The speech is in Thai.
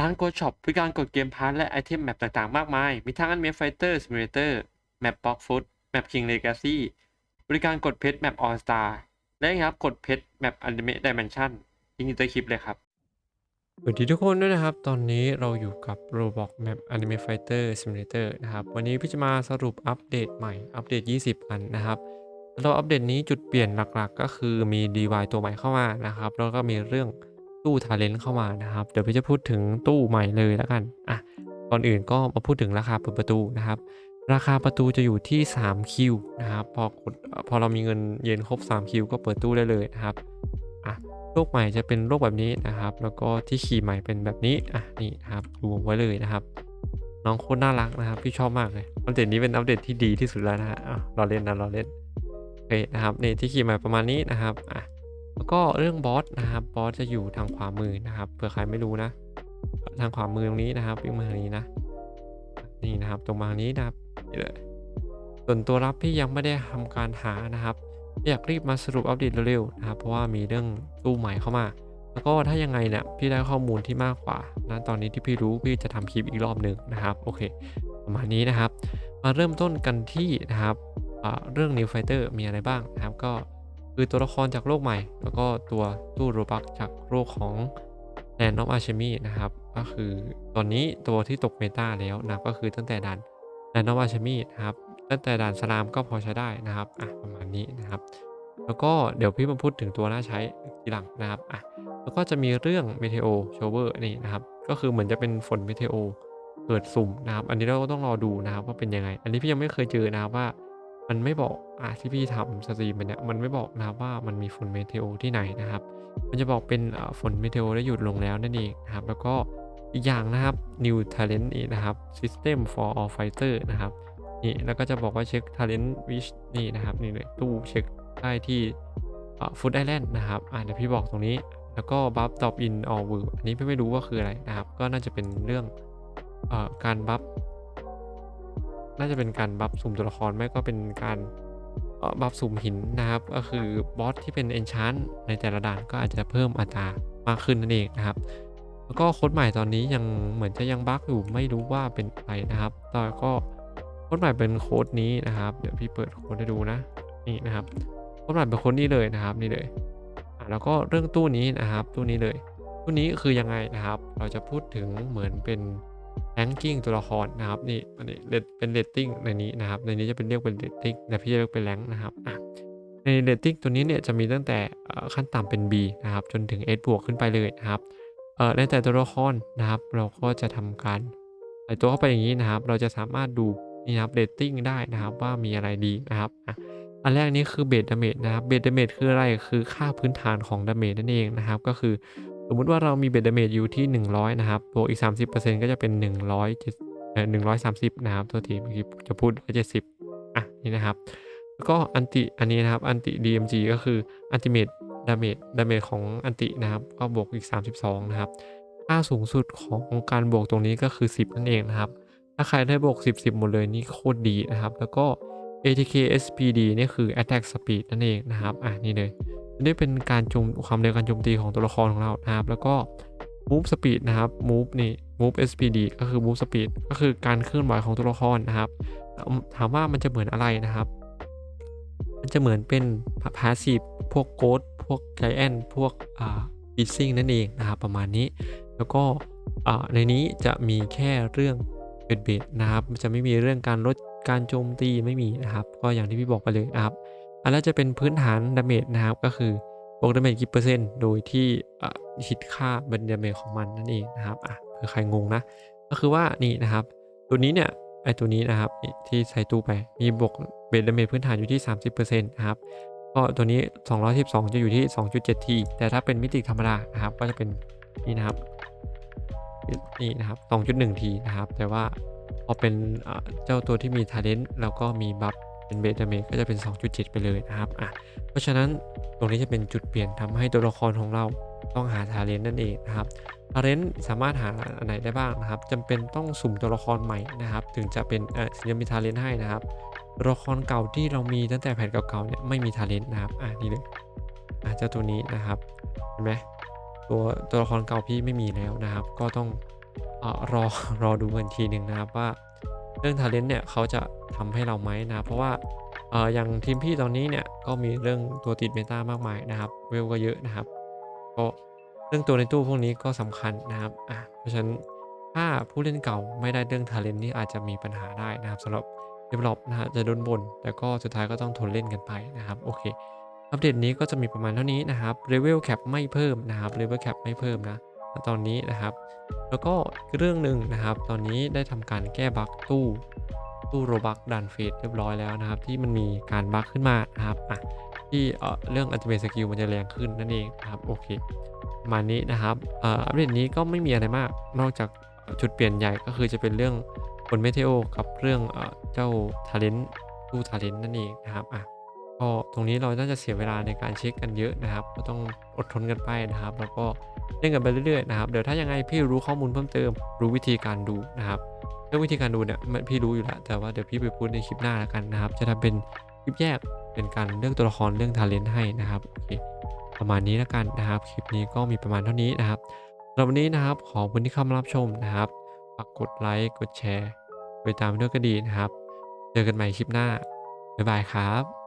ร้าน Go Shop บริการกดเกมพาร์ตและไอเทมแมปต่างๆ มากมาย มีทั้ง Anime Fighter Simulator แมป Block Foot แมป King Legacy บริการกดเพชรแมป All Star และครับกดเพชรแมป Anime Dimension ลิงก์อยู่ใต้คลิปเลยครับสวัสดีทุกคนด้วยนะครับ ตอนนี้เราอยู่กับ Roblox Map Anime Fighter Simulator นะครับ วันนี้พี่จะมาสรุปอัปเดตใหม่ อัปเดต 20 อันนะครับแล้วอัปเดตนี้จุดเปลี่ยนหลักๆ ก็คือมี DY ตัวใหม่เข้ามานะครับ แล้วก็มีเรื่อง ตู้ Talent เข้ามานะครับ เดี๋ยวพี่จะพูดถึงตู้ใหม่เลยแล้วกันอะก่อนอื่นก็มาพูดถึงราคาเปิดประตูนะครับ ราคาประตูจะอยู่ที่3คิวนะครับพอกดพอเรามีเงินเย็นครบ3คิวก็เปิดตู้ได้เลยนะครับอะโลกใหม่จะเป็นโลกแบบนี้นะครับ แล้วก็ที่ขี่ใหม่เป็นแบบนี้อะนี่นะครับดูไว้เลยนะครับ น้องโคตรน่ารักนะครับพี่ชอบมากเลยอัปเดตนี้เป็นอัปเดตที่ดีที่สุดแล้วนะฮะอะรอเล่นนะรอเล่นโอเคนะครับนี่ที่ขี่ใหม่ประมาณนี้นะครับอะ แล้วก็เรื่องบอสนะครับบอสจะอยู่ทางขวามือนะครับเผื่อใครไม่รู้นะ ทางขวามือตรงนี้นะครับวิ่งมาทางนี้นะนี่นะครับ ตรงมาทางนี้นะครับนี่เลยส่วนตัวรับพี่ยังไม่ได้ทำการหานะครับอยากรีบมาสรุปอัปเดตเร็วๆนะครับ เพราะว่ามีเรื่องตู้ใหม่เข้ามา แล้วก็ถ้ายังไงเนี่ยพี่ได้ข้อมูลที่มากกว่านะตอนนี้ที่พี่รู้พี่จะทำคลิปอีกรอบหนึ่งนะครับโอเค ประมาณนี้นะครับ มาเริ่มต้นกันที่นะครับเรื่อง New Fighter มีอะไรบ้างนะครับก็ คือตัวละครจากโลกใหม่ แล้วก็ตัวตู้โรบักจากโลกของ Land of Alchemy นะครับ ก็คือตอนนี้ตัวที่ตกเมตาแล้วนะก็คือตั้งแต่ด่าน Land of Alchemy นะครับตั้งแต่ด่านสลามก็พอใช้ได้นะครับอะประมาณนี้นะครับ แล้วก็เดี๋ยวพี่มาพูดถึงตัวน่าใช้ทีหลังนะครับอะแล้วก็จะมีเรื่อง Meteo Shower นี่นะครับ ก็คือเหมือนจะเป็นฝน Meteo เกิดสุ่มนะครับ อันนี้เราก็ต้องรอดูนะครับว่าเป็นยังไง อันนี้พี่ยังไม่เคยเจอนะครับว่า มันไม่บอกอะที่พี่ทำสตรีมไปเนี่ยมันไม่บอกนะครับว่ามันมีฝน Meteo ที่ไหนนะครับ มันจะบอกเป็นเอ่อฝน Meteo ได้หยุดลงแล้วนั่นเองนะครับ แล้วก็อีกอย่างนะครับ New Talent อีกนะครับ System for all fighter นะครับนี่แล้วก็จะบอกว่าเช็ค talent wish นี่นะครับนี่เลยตู้เช็คได้ที่ฟูดไอแลนด์นะครับอ่าเดี๋ยวพี่บอกตรงนี้ แล้วก็บัฟตอบอินออ l วิวอันนี้พี่ไม่รู้ว่าคืออะไรนะครับ ก็น่าจะเป็นเรื่องเอ่อการบัฟ น่าจะเป็นการบัฟสุ่มตัวละครไม่ก็เป็นการบัฟสุ่มหินนะครับ ก็คือบอสที่เป็นเอนชานในแต่ละด่านก็อาจจะเพิ่มอัตรามากขึ้นนั่นเองนะครับ แล้วก็โค้ดใหม่ตอนนี้ยังเหมือนจะยังบั๊กอยู่ไม่รู้ว่าเป็นอะไรนะครับแต่ก็โค้ดใหม่เป็นโค้ดนี้นะครับ เดี๋ยวพี่เปิดโค้ดให้ดูนะนี่นะครับโค้ดใหม่เป็นโค้ดนี้เลยนะครับนี่เลยอะแล้วก็เรื่องตู้นี้นะครับตู้นี้เลยตู้นี้คือยังไงนะครับ เราจะพูดถึงเหมือนเป็น แ a งกิ้งตัวละครนะครับนี่อันนี้เป็นเรตติ้งในนี้นะครับในนี้จะเป็นเรียกเป็นเรตติ้งแต่พี่จะเรียกเป็นแรงนะครับในเรตติ้งตัวนี้เนี่ยจะมีตั้งแต่ขั้นต่ำเป็น B นะครับจนถึง S บวกขึ้นไปเลยนะครับในแต่ตัวละครนะครับ เราก็จะทำการใส่ตัวเข้าไปอย่างนี้นะครับ เราจะสามารถดูนี่ครับเรตติ้งได้นะครับว่ามีอะไรดีนะครับอันแรกนี้คือเบสดาเมจนะครับเบสดาเมจคืออะไรคือค่าพื้นฐานของดาเมจนั่นเองนะครับ ก็คือ สมมุติว่าเรามีเบดเมจอยู่ที่ 100 นะครับบวกอีก 30%ก็จะเป็น 100เอ่อ130 นะครับตัวทีเมื่อกี้จะพูด 170 อะ นี่นะครับ แล้วก็อันติ อันนี้นะครับ อันติ DMG ก็คืออันติเมตดาเมจดาเมจของอันตินะครับ ก็บวกอีก 32 นะครับ ค่าสูงสุดของการบวกตรงนี้ก็คือ 10 นั่นเองนะครับ ถ้าใครได้บวก 10 10 หมดเลยนี่โคตรดีนะครับ แล้วก็ ATK SPD นี่คือ Attack Speed นั่นเองนะครับ อะ นี่เลย นี่เป็นการโจมความเร็วการโจมตีของตัวละครของเรานะครับ แล้วก็ Move Speed นะครับ Move นี่ Move SPD ก็คือ Move Speed ก็คือการเคลื่อนไหวของตัวละครนะครับ ถามว่ามันจะเหมือนอะไรนะครับ มันจะเหมือนเป็น Passive พวก Ghost พวก Giant พวกอ่า Freezing นั่นเองนะครับ ประมาณนี้ แล้วก็ในนี้จะมีแค่เรื่องเบ็ดเบ็ดนะครับ จะไม่มีเรื่องการลดการโจมตีไม่มีนะครับ ก็อย่างที่พี่บอกไปเลยนะครับ อันแล้วจะเป็นพื้นฐานดาเมจนะครับก็คือบวกดาเมจกี่เปอร์เซ็นต์โดยที่คิดค่าเป็นดาเมจของมันนั่นเองนะครับอะเผื่อใครงงนะ ก็คือว่านี่นะครับ ตัวนี้เนี่ยไอตัวนี้นะครับที่ใส่ตู้ไปมีบวกเบสดาเมจพื้นฐานอยู่ที่ 30%นะครับก็ตัวนี้ 212 จะอยู่ที่ 2.7ทีแต่ถ้าเป็นมิติธรรมดานะครับ ก็จะเป็นนี่นะครับนี่นะครับ 2.1ทีนะครับ แต่ว่าพอเป็นเจ้าตัวที่มี Talent แล้วก็มีบัฟ เป็นเบสดาเมจก็จะเป็น 2.7 ไปเลยนะครับอะเพราะฉะนั้นตรงนี้จะเป็นจุดเปลี่ยนทำให้ตัวละครของเราต้องหา Talent นั่นเองนะครับ Talent สามารถหาอันไหนได้บ้างนะครับจำเป็นต้องสุ่มตัวละครใหม่นะครับ ถึงจะเป็นเออถึงจะมี Talent ให้นะครับตัวละครเก่าที่เรามีตั้งแต่แผ่นเก่าๆเนี่ยไม่มี Talent นะครับอะนี่เลยอะเจ้าตัวนี้นะครับเห็นไหมตัวตัวละครเก่าพี่ไม่มีแล้วนะครับ ก็ต้องอ่ารอรอดูกันอีกทีหนึ่งนะครับว่า เรื่อง talent เนี่ยเขาจะทำให้เราไหมนะครับเพราะว่าเอออย่างทีมพี่ตอนนี้เนี่ยก็มีเรื่องตัวติดเมตามากมายนะครับ เวลก็เยอะนะครับก็เรื่องตัวในตู้พวกนี้ก็สำคัญนะครับอะเพราะฉะนั้นถ้าผู้เล่นเก่าไม่ได้เรื่อง talent นี่อาจจะมีปัญหาได้นะครับสำหรับ develop นะฮะจะโดนบ่นแต่ก็สุดท้ายก็ต้องทนเล่นกันไปนะครับโอเคอัปเดตนี้ก็จะมีประมาณเท่านี้นะครับ level cap ไม่เพิ่มนะครับ level cap ไม่เพิ่มนะ ตอนนี้นะครับ แล้วก็เรื่องหนึ่งนะครับ ตอนนี้ได้ทำการแก้บั๊กตู้ตู้โรบักดันเฟสเรียบร้อยแล้วนะครับ ที่มันมีการบั๊กขึ้นมานะครับอะที่เรื่อง ultimate skill มันจะแรงขึ้นนั่นเองนะครับโอเคมานี้นะครับอ่ออัปเดตนี้ก็ไม่มีอะไรมากนอกจากจุดเปลี่ยนใหญ่ก็คือจะเป็นเรื่องบนเมเทโอกับเรื่องเจ้า talent ตู้ talent นั่นเองนะครับอะก็ตรงนี้เราน่าจะเสียเวลาในการเช็คกันเยอะนะครับ ก็ต้องอดทนกันไปนะครับ แล้วก็ เล่นกันไปเรื่อยๆนะครับเดี๋ยวถ้ายังไงพี่รู้ข้อมูลเพิ่มเติม รู้วิธีการดูนะครับเรื่องวิธีการดูเนี่ยมันพี่รู้อยู่แล้วแต่ว่าเดี๋ยวพี่ไปพูดในคลิปหน้าแล้วกันนะครับ จะทำเป็นคลิปแยกเป็นการเลือกตัวละครเรื่องทาเลนต์ให้นะครับโอเคประมาณนี้แล้วกันนะครับคลิปนี้ก็มีประมาณเท่านี้นะครับสำหรับวันนี้นะครับขอบคุณที่เข้ามารับชมนะครับฝากกดไลค์กดแชร์ไปตามด้วยก็ดีนะครับ เจอกันใหม่คลิปหน้าบ๊ายบายครับ